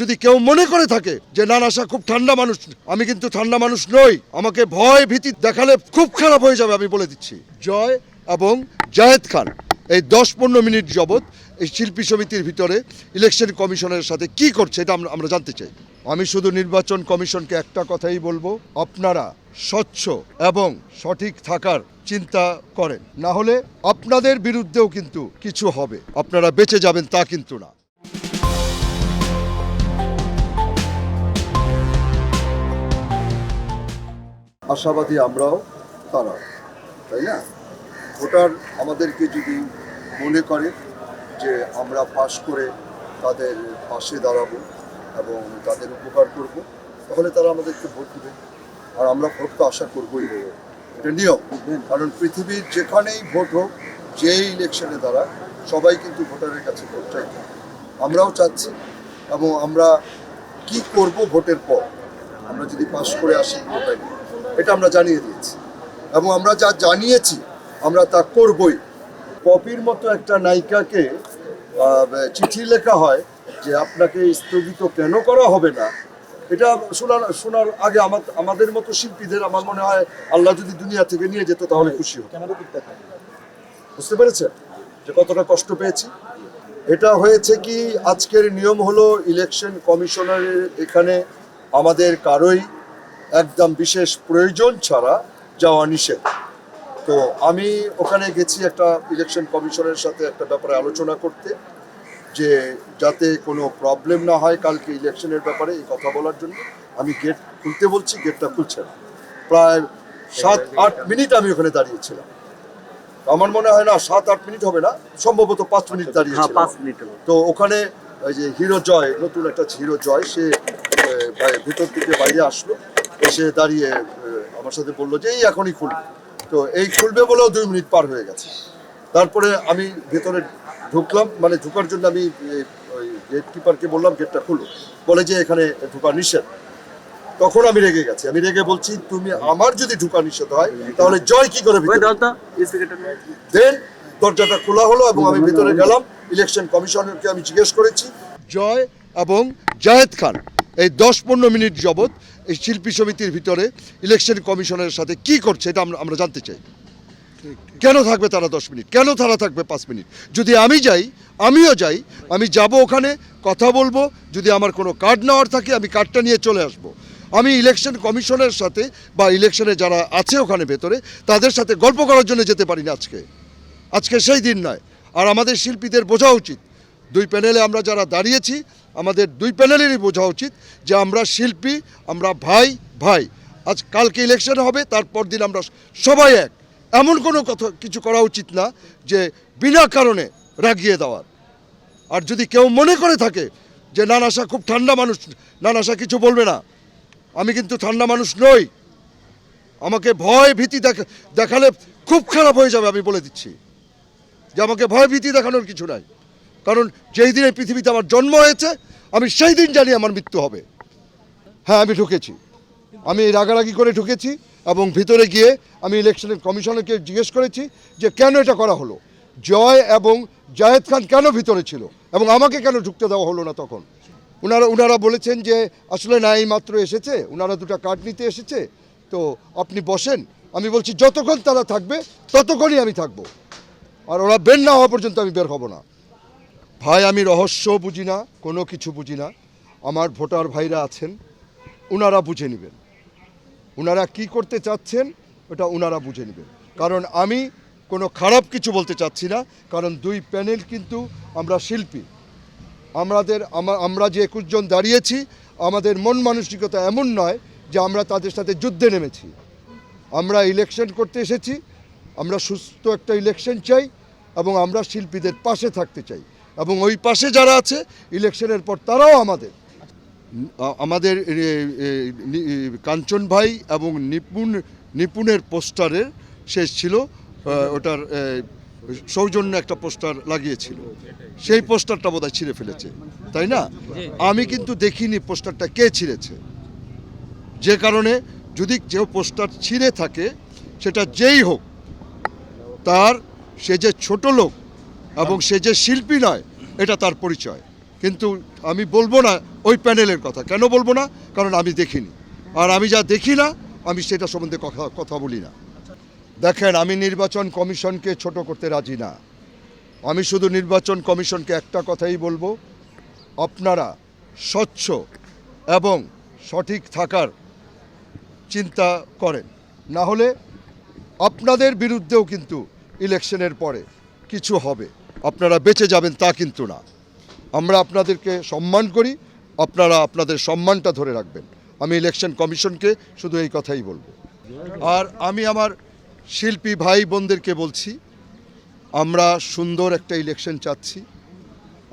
যদি কেউ মনে করে থাকে যে, না নাসা খুব ঠান্ডা মানুষ, আমি কিন্তু ঠান্ডা মানুষ নই, আমাকে ভয় ভীতি দেখালে খুব খারাপ হয়ে যাবে, আমি বলে দিচ্ছি। জয় এবং জায়েদ খান, এই দশ পনেরো মিনিট যাবৎ এই শিল্পী সমিতির ভিতরে ইলেকশন কমিশনের সাথে কি করছে, এটা আমরা আমরা জানতে চাই। আমি শুধু নির্বাচন কমিশনকে একটা কথাই বলব, আপনারা স্বচ্ছ এবং সঠিক থাকার চিন্তা করেন। না হলে আপনাদের বিরুদ্ধেও কিন্তু কিছু হবে। আপনারা বেঁচে যাবেন তা কিন্তু না। আশাবাদী আমরাও তারাও তাই না? ভোটার আমাদেরকে যদি মনে করে যে আমরা পাশ করে তাদের পাশে দাঁড়াবো এবং তাদের উপকার করব, তাহলে তারা আমাদেরকে ভোট দেবে। আর আমরা ভোট তো আশা করবোই। এটা নিয়ম। কারণ পৃথিবীর যেখানেই ভোট হোক, যেই ইলেকশনে দাঁড়া সবাই কিন্তু ভোটারের কাছে ভোট চাই। আমরাও চাচ্ছি এবং আমরা কি করব ভোটের পর? আমরা যদি পাশ করে আসি ভোটাই এটা আমরা জানিয়ে দিয়েছি। এবং আমরা যা জানিয়েছি আমরা তা করবই। পপির মতো একটা নায়িকাকে চিঠি লেখা হয় যে আপনাকে স্থগিত কেন করা হবে না? এটা শোনার শোনার আগে আমার আমাদের মতো শিল্পীদের আমার মনে হয় আল্লাহ যদি দুনিয়া থেকে নিয়ে যেত তাহলে খুশি হতো। বুঝতে পেরেছেন? যে কতটা কষ্ট পেয়েছি। এটা হয়েছে কি আজকের নিয়ম হলো ইলেকশন কমিশনারের এখানে আমাদের কারোই একদম বিশেষ প্রয়োজন ছাড়া যাওয়া নিষেধ। তো আমি ওখানে গেছি একটা ইলেকশন কমিশনের সাথে একটা ব্যাপারে আলোচনা করতে যে যাতে কোনো প্রবলেম না হয় কালকে ইলেকশনের ব্যাপারে এই কথা বলার জন্য। আমি গেট খুলতে বলছি গেটটা খুলছে না। প্রায় সাত আট মিনিট আমি ওখানে দাঁড়িয়েছিলাম। আমার মনে হয় না সাত আট মিনিট হবে না সম্ভবত পাঁচ মিনিট হ্যাঁ দাঁড়িয়েছিলাম। পাঁচ মিনিট তো ওখানে ওই যে হিরো জয় নতুন একটা হিরো জয় সে ভিতর থেকে বাইরে আসলো। এসে দাঁড়িয়ে আমার সাথে বলল যে এই এখনই খুলবে তো এই খুলবে বলেও দুই মিনিট পার হয়ে গেছে। তারপরে আমি ভেতরে ঢুকলাম মানে ঢুকার জন্য আমি ওই গেট কিপারকে বললাম গেটটা খুলো। বলে যে এখানে ঢোকা নিষেধ। তখন আমি রেগে গেছি। আমি রেগে বলছি তুমি আমার যদি ঢোকা নিষেধ হয় তাহলে জয় কি করে দেন দরজাটা খোলা হলো এবং আমি ভিতরে গেলাম। ইলেকশন কমিশনারকে আমি জিজ্ঞেস করেছি জয় এবং জায়েদ খান। এই দশ পনেরো মিনিট যাবৎ এই শিল্পী সমিতির ভিতরে ইলেকশন কমিশনের সাথে কি করছে এটা আমরা আমরা জানতে চাই। কেন থাকবে তারা দশ মিনিট? কেন তারা থাকবে পাঁচ মিনিট? যদি আমি যাই আমিও যাই আমি যাব ওখানে কথা বলব যদি আমার কোনো কার্ড নেওয়ার থাকে আমি কার্ডটা নিয়ে চলে আসব। আমি ইলেকশন কমিশনের সাথে বা ইলেকশনে যারা আছে ওখানে ভেতরে তাদের সাথে গল্প করার জন্য যেতে পারি না আজকে। আজকে সেই দিন নয়। আর আমাদের শিল্পীদের বোঝা উচিত দুই প্যানেলে আমরা যারা দাঁড়িয়েছি, আমাদের দুই প্যানেলেরই বোঝা উচিত যে আমরা শিল্পী, আমরা ভাই ভাই। আজ কালকে ইলেকশন হবে, তারপর দিন আমরা সবাই এক। এমন কোনো কথা, কিছু করা উচিত না যে বিনা কারণে রাগিয়ে দেওয়ার। আর যদি কেউ মনে করে থাকে যে, না নাসা খুব ঠান্ডা মানুষ, না নাসা কিছু বলবে না। আমি কিন্তু ঠান্ডা মানুষ নই। আমাকে ভয় ভীতি দেখা, দেখালে খুব খারাপ হয়ে যাবে, আমি বলে দিচ্ছি। যে আমাকে ভয় ভীতি দেখানোর কিছু নাই। কারণ যেই দিনে পৃথিবীতে আমার জন্ম হয়েছে, আমি সেই দিন জানি আমার মৃত্যু হবে। হ্যাঁ আমি ঢুকেছি। আমি রাগারাগি করে ঢুকেছি এবং ভিতরে গিয়ে আমি ইলেকশনের কমিশনারকে জিজ্ঞেস করেছি যে কেন এটা করা হলো? জয় এবং জায়েদ খান কেন ভিতরে ছিল? এবং আমাকে কেন ঢুকতে দেওয়া হলো না তখন? ওনারা ওনারা বলেছেন যে আসলে না এই মাত্র এসেছে ওনারা দুটো কার্ড নিতে এসেছে। তো আপনি বসেন, আমি বলছি যতক্ষণ তারা থাকবে, ততক্ষণই আমি থাকব। আর ওরা বের না হওয়া পর্যন্ত আমি বের হব না। ভাই, আমি রহস্য বুঝি না, কোনো কিছু বুঝি না। আমার ভোটার ভাইরা আছেন ওনারা বুঝে নেবেন। ওনারা কি করতে চাচ্ছেন, ওটা ওনারা বুঝে নেবেন। কারণ আমি কোনো খারাপ কিছু বলতে চাচ্ছি না, কারণ দুই প্যানেল কিন্তু আমরা শিল্পী। আমাদের আমরা যে একুশ জন দাঁড়িয়েছি, আমাদের মন মানসিকতা এমন নয় যে আমরা তাদের সাথে যুদ্ধে নেমেছি। আমরা ইলেকশন করতে এসেছি, আমরা সুস্থ একটা ইলেকশন চাই এবং আমরা শিল্পীদের পাশে থাকতে চাই। এবং ওই পাশে যারা আছে, ইলেকশনের পর তারাও আমাদের। আমাদের কাঞ্চন ভাই এবং নিপুণ নিপুণের পোস্টারের শেষ ছিল ওটার সৌজন্য একটা পোস্টার লাগিয়েছিল। সেই পোস্টারটা বোধহয় ছিঁড়ে ফেলেছে, তাই না? আমি কিন্তু দেখিনি পোস্টারটা কে ছিঁড়েছে। যে কারণে যদি কেউ পোস্টার ছিঁড়ে থাকে, সেটা যেই হোক, তার, সে যে ছোট লোক এবং সে যে শিল্পী নয়, এটা তার পরিচয়। কিন্তু আমি বলব না ওই প্যানেলের কথা। কেন বলব না? কারণ আমি দেখিনি। আর আমি যা দেখি না, আমি সেটা সম্বন্ধে কথা কথা বলি না। দেখেন, আমি নির্বাচন কমিশনকে ছোট করতে রাজি না। আমি শুধু নির্বাচন কমিশনকে একটা কথাই বলব। আপনারা স্বচ্ছ এবং সঠিক থাকার চিন্তা করেন। না হলে আপনাদের বিরুদ্ধেও কিন্তু ইলেকশনের পরে কিছু হবে। আপনারা বেঁচে যাবেন তা কিন্তু না। আমরা আপনাদেরকে সম্মান করি, আপনারা আপনাদের সম্মানটা ধরে রাখবেন। আমি ইলেকশন কমিশনকে শুধু এই কথাই বলব। আর আমি আমার শিল্পী ভাই বোনদেরকে বলছি, আমরা সুন্দর একটা ইলেকশন চাচ্ছি,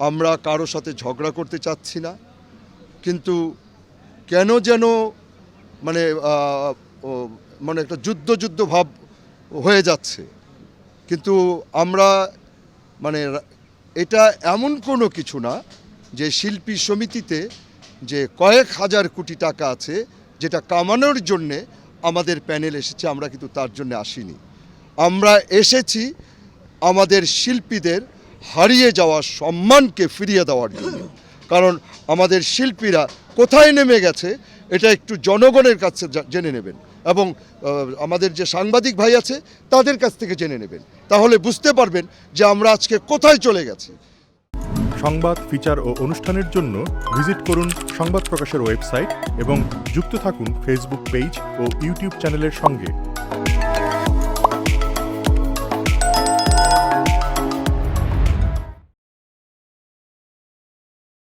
আমরা কারও সাথে ঝগড়া করতে চাচ্ছি না, কিন্তু কেন যেন মানে মানে একটা যুদ্ধ যুদ্ধ ভাব হয়ে যাচ্ছে। কিন্তু আমরা মানে এটা এমন কোনো কিছু না যে শিল্পী সমিতিতে যে কয়েক হাজার কোটি টাকা আছে যেটা কামানোর জন্যে আমাদের প্যানেল এসেছে, আমরা কিন্তু তার জন্য আসিনি। আমরা এসেছি আমাদের শিল্পীদের হারিয়ে যাওয়া সম্মানকে ফিরিয়ে দেওয়ার জন্য। কারণ আমাদের শিল্পীরা কোথায় নেমে গেছে এটা একটু জনগণের কাছে জেনে নেবেন এবং আমাদের যে সাংবাদিক ভাই আছে, তাদের কাছ থেকে জেনে নেবেন। তাহলে বুঝতে পারবেন যে আমরা আজকে কোথায় চলে গেছি। সংবাদ, ফিচার ও অনুষ্ঠানের জন্য ভিজিট করুন সংবাদ প্রকাশের ওয়েবসাইট এবং যুক্ত থাকুন ফেসবুক পেজ ও ইউটিউব চ্যানেলের সঙ্গে।